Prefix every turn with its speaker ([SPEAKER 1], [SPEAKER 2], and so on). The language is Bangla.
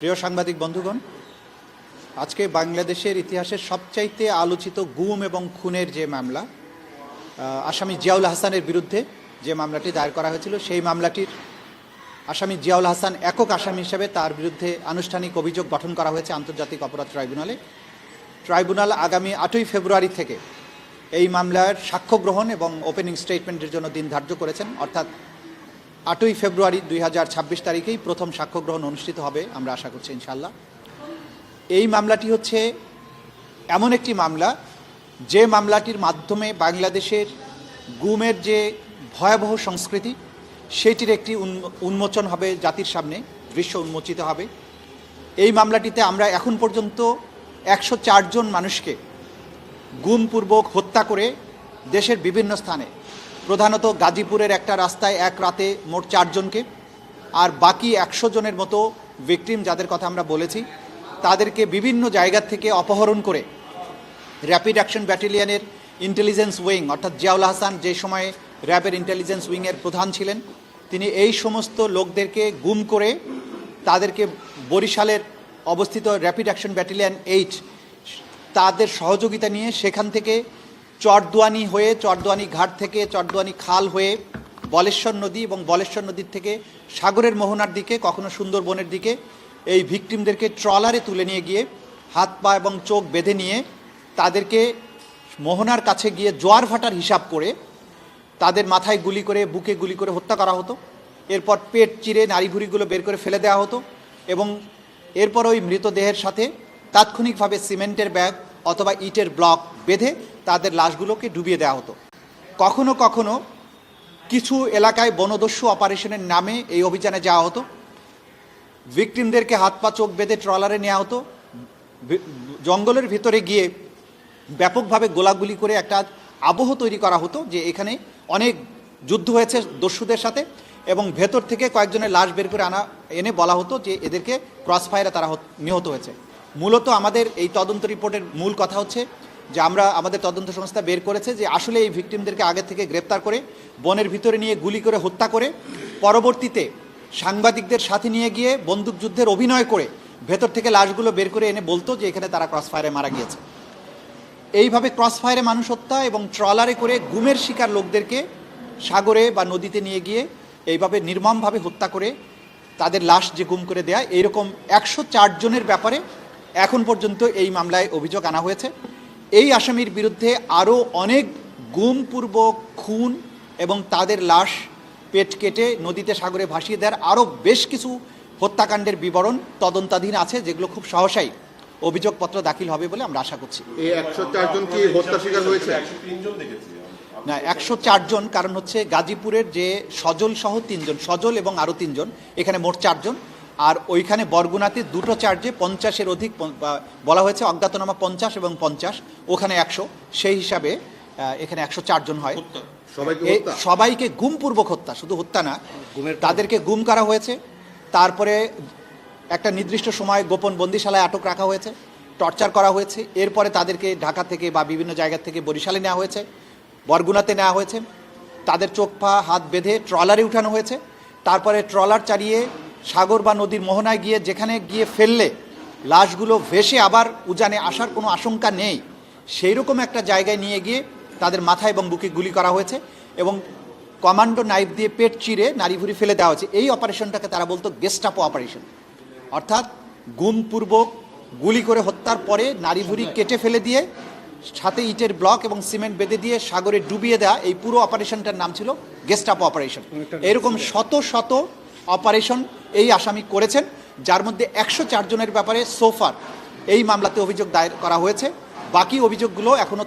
[SPEAKER 1] প্রিয় সাংবাদিক বন্ধুগণ, আজকে বাংলাদেশের ইতিহাসের সবচাইতে আলোচিত গুম এবং খুনের যে মামলা আসামি জিয়াউল হাসানের বিরুদ্ধে যে মামলাটি দায়ের করা হয়েছিল, সেই মামলাটির আসামি জিয়াউল হাসান একক আসামি হিসেবে তার বিরুদ্ধে আনুষ্ঠানিক অভিযোগ গঠন করা হয়েছে আন্তর্জাতিক অপরাধ ট্রাইব্যুনালে। ট্রাইব্যুনাল আগামী আটই ফেব্রুয়ারি থেকে এই মামলার সাক্ষ্য গ্রহণ এবং ওপেনিং স্টেটমেন্টের জন্য দিন ধার্য করেছেন, অর্থাৎ আটই ফেব্রুয়ারি দুই হাজার ছাব্বিশ তারিখেই প্রথম সাক্ষ্য গ্রহণ অনুষ্ঠিত হবে, আমরা আশা করছি ইনশাল্লাহ এই মামলাটি হচ্ছে এমন একটি মামলা, যে মামলাটির মাধ্যমে বাংলাদেশের গুমের যে ভয়াবহ সংস্কৃতি, সেটির একটি উন্ম- উন্মোচন হবে জাতির সামনে, দৃশ্য উন্মোচিত হবে। এই মামলাটিতে আমরা এখন পর্যন্ত একশো চারজন মানুষকে গুমপূর্বক হত্যা করে দেশের বিভিন্ন স্থানে প্রধানত গাজীপুরের একটা রাস্তায় এক রাতে মোট চারজনকে, আর বাকি একশো জনের মতো ভিকটিম যাদের কথা আমরা বলেছি, তাদেরকে বিভিন্ন জায়গা থেকে অপহরণ করে র্যাপিড অ্যাকশন ব্যাটালিয়নের ইন্টেলিজেন্স উইং অর্থাৎ জিয়াউল হাসান যে সময়ে র্যাবের ইন্টেলিজেন্স উইংয়ের প্রধান ছিলেন, তিনি এই সমস্ত লোকদেরকে গুম করে তাদেরকে বরিশালের অবস্থিত র্যাপিড অ্যাকশন ব্যাটালিয়ন এইট তাদের সহযোগিতা নিয়ে সেখান থেকে চরদুয়ানি হয়ে, চরদুয়ানি ঘাট থেকে, চরদুয়ানি খাল হয়ে, বলেশ্বর নদী এবং বলেশ্বর নদীর থেকে সাগরের মোহনার দিকে, কখনো সুন্দরবনের দিকে, এই ভিকটিমদেরকে ট্রলারে তুলে নিয়ে গিয়ে হাত, পা এবং চোখ বেঁধে নিয়ে তাদেরকে মোহনার কাছে গিয়ে জোয়ার ভাটার হিসাব করে তাদের মাথায় গুলি করে, বুকে গুলি করে হত্যা করা হতো। এরপর পেট চিরে নাড়ি ভুড়িগুলো বের করে ফেলে দেওয়া হতো এবং এরপর ওই মৃতদেহের সাথে তাৎক্ষণিকভাবে সিমেন্টের ব্যাগ অথবা ইটের ব্লক বেঁধে তাদের লাশগুলোকে ডুবিয়ে দেওয়া হতো। কখনো কখনো কিছু এলাকায় বনদস্যু অপারেশনের নামে এই অভিযানে যাওয়া হতো। ভিকটিমদেরকে হাত পা চোখ বেঁধে ট্রলারে নেওয়া হতো। জঙ্গলের ভিতরে গিয়ে ব্যাপকভাবে গোলাগুলি করে একটা আবহ তৈরি করা হতো যে এখানে অনেক যুদ্ধ হয়েছে দস্যুদের সাথে এবং ভেতর থেকে কয়েকজনের লাশ বের করে আনা, এনে বলা হতো যে এদেরকে ক্রস ফায়ারে তারা হত- নিহত হয়েছে। মূলত আমাদের এই তদন্ত রিপোর্টের মূল কথা হচ্ছে যে আমরা আমাদের তদন্ত সংস্থা বের করেছে যে আসলে এই ভিকটিমদেরকে আগে থেকে গ্রেপ্তার করে বনের ভিতরে নিয়ে গুলি করে হত্যা করে পরবর্তীতে সাংবাদিকদের সাথে নিয়ে গিয়ে বন্দুকযুদ্ধের অভিনয় করে ভেতর থেকে লাশগুলো বের করে এনে বলতো যে এখানে তারা ক্রস ফায়ারে মারা গিয়েছে। এইভাবে ক্রস ফায়ারে মানুষ হত্যা এবং ট্রলারে করে গুমের শিকার লোকদেরকে সাগরে বা নদীতে নিয়ে গিয়ে এইভাবে নির্মমভাবে হত্যা করে তাদের লাশ যে গুম করে দেয়া, এইরকম একশো জনের ব্যাপারে এখন পর্যন্ত এই মামলায় অভিযোগ আনা হয়েছে। এই আসামির বিরুদ্ধে আরও অনেক গুমপূর্বক খুন এবং তাদের লাশ পেট কেটে নদীতে সাগরে ভাসিয়ে দেওয়ার আরও বেশ কিছু হত্যাকাণ্ডের বিবরণ তদন্তাধীন আছে যেগুলো খুব সহসাই অভিযোগপত্র দাখিল হবে বলে আমরা আশা করছি।
[SPEAKER 2] এই একশো চারজন কি হত্যা হয়েছে?
[SPEAKER 1] না একশো জন কারণ হচ্ছে গাজীপুরের যে সজল সহ তিনজন সজল এবং আরও তিনজন এখানে মোট চারজন। আর ওইখানে বরগুনাতে দুটো চার্জে পঞ্চাশের অধিক বলা হয়েছে অজ্ঞাতনামা পঞ্চাশ এবং পঞ্চাশ ওখানে একশো। সেই হিসাবে এখানে একশো চারজন হয়।
[SPEAKER 2] সবাইকে
[SPEAKER 1] সবাইকে গুমপূর্বক হত্যা শুধু হত্যা না তাদেরকে গুম করা হয়েছে। তারপরে একটা নির্দিষ্ট সময় গোপন বন্দিশালায় আটক রাখা হয়েছে টর্চার করা হয়েছে। এরপরে তাদেরকে ঢাকা থেকে বা বিভিন্ন জায়গা থেকে বরিশালে নেওয়া হয়েছে বরগুনাতে নেওয়া হয়েছে। তাদের চোখ পা হাত বেঁধে ট্রলারে উঠানো হয়েছে। তারপরে ট্রলার চালিয়ে সাগর বা নদীর মোহনায় গিয়ে যেখানে গিয়ে ফেললে লাশগুলো ভেসে আবার উজানে আসার কোনো আশঙ্কা নেই। সেই রকম একটা জায়গায় নিয়ে গিয়ে তাদের মাথা এবং বুকে গুলি করা হয়েছে এবং কমান্ডো নাইফ দিয়ে পেট চিরে নারী ভুড়ি ফেলে দেওয়া হয়েছে। এই অপারেশনটাকে তারা বলতো গেস্টাপো অপারেশন অর্থাৎ গুমপূর্বক গুলি করে হত্যার পরে নারী ভুড়ি কেটে ফেলে দিয়ে সাথে ইটের ব্লক এবং সিমেন্ট বেঁধে দিয়ে সাগরে ডুবিয়ে দেওয়া এই পুরো অপারেশনটার নাম ছিল গেস্টাপো অপারেশন এরকম শত শত অপারেশন এই আসামি করেছেন, যার মধ্যে একশো চারজনের ব্যাপারে সোফার এই মামলাতে অভিযোগ দায়ের করা হয়েছে। বাকি অভিযোগগুলো এখনও